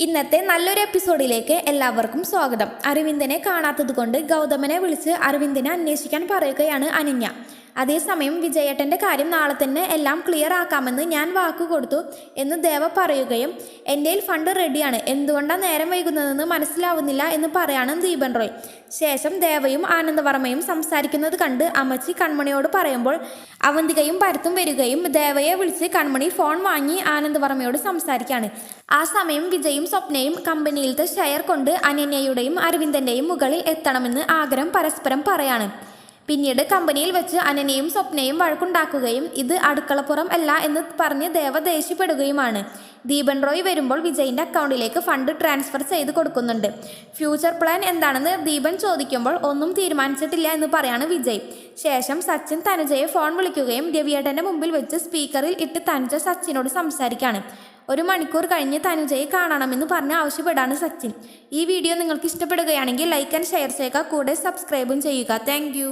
ഇന്നത്തെ നല്ലൊരു എപ്പിസോഡിലേക്ക് എല്ലാവർക്കും സ്വാഗതം. അരവിന്ദനെ കാണാത്തത് കൊണ്ട് ഗൗതമനെ വിളിച്ച് അരവിന്ദനെ അന്വേഷിക്കാൻ പറയുകയാണ് അനന്യ. അതേസമയം വിജയേട്ടന്റെ കാര്യം നാളെ തന്നെ എല്ലാം ക്ലിയർ ആക്കാമെന്ന് ഞാൻ വാക്കു കൊടുത്തു എന്ന് ദേവ പറയുകയും എന്റെ ഫണ്ട് റെഡിയാണ് എന്തുകൊണ്ടാണ് നേരം വൈകുന്നതെന്ന് മനസ്സിലാവുന്നില്ല എന്ന് പറയാണ് ദീപൻ റോയ്. ശേഷം ദേവയും ആനന്ദവർമ്മയും സംസാരിക്കുന്നത് കണ്ട് അമ്മച്ചി കൺമണിയോട് പറയുമ്പോൾ അവന്തികയും പരത്തും വരികയും ദേവയെ വിളിച്ച് കൺമണി ഫോൺ വാങ്ങി ആനന്ദവർമ്മയോട് സംസാരിക്കുകയാണ് ആ സമയം വിജയും സ്വപ്നയും കമ്പനിയിലത്തെ ഷെയർ കൊണ്ട് അനന്യയുടെയും അരവിന്ദന്റെയും മുകളിൽ എത്തണമെന്ന് ആഗ്രഹം പരസ്പരം പറയാണ്. പിന്നീട് കമ്പനിയിൽ വെച്ച് അനനയും സ്വപ്നയും വഴക്കുണ്ടാക്കുകയും ഇത് അടുക്കളപ്പുറം അല്ല എന്ന് പറഞ്ഞ് ദേവ ദേഷ്യപ്പെടുകയുമാണ്. ദീപൻ റോയ് വരുമ്പോൾ വിജയിന്റെ അക്കൗണ്ടിലേക്ക് ഫണ്ട് ട്രാൻസ്ഫർ ചെയ്ത് കൊടുക്കുന്നുണ്ട്. ഫ്യൂച്ചർ പ്ലാൻ എന്താണെന്ന് ദീപൻ ചോദിക്കുമ്പോൾ ഒന്നും തീരുമാനിച്ചിട്ടില്ല എന്ന് പറയാണ് വിജയ്. ശേഷം സച്ചിൻ തനുജയെ ഫോൺ വിളിക്കുകയും രവിയേട്ടന്റെ മുമ്പിൽ വെച്ച് സ്പീക്കറിൽ ഇട്ട് തനുജ സച്ചിനോട് സംസാരിക്കുകയാണ് ഒരു മണിക്കൂർ കഴിഞ്ഞ് തനുജയെ കാണണമെന്ന് പറഞ്ഞ് ആവശ്യപ്പെടാണ് സച്ചിൻ. ഈ വീഡിയോ നിങ്ങൾക്ക് ഇഷ്ടപ്പെടുകയാണെങ്കിൽ ലൈക്ക് ആൻഡ് ഷെയർ ചെയ്യുക. കൂടെ സബ്സ്ക്രൈബും ചെയ്യുക. താങ്ക്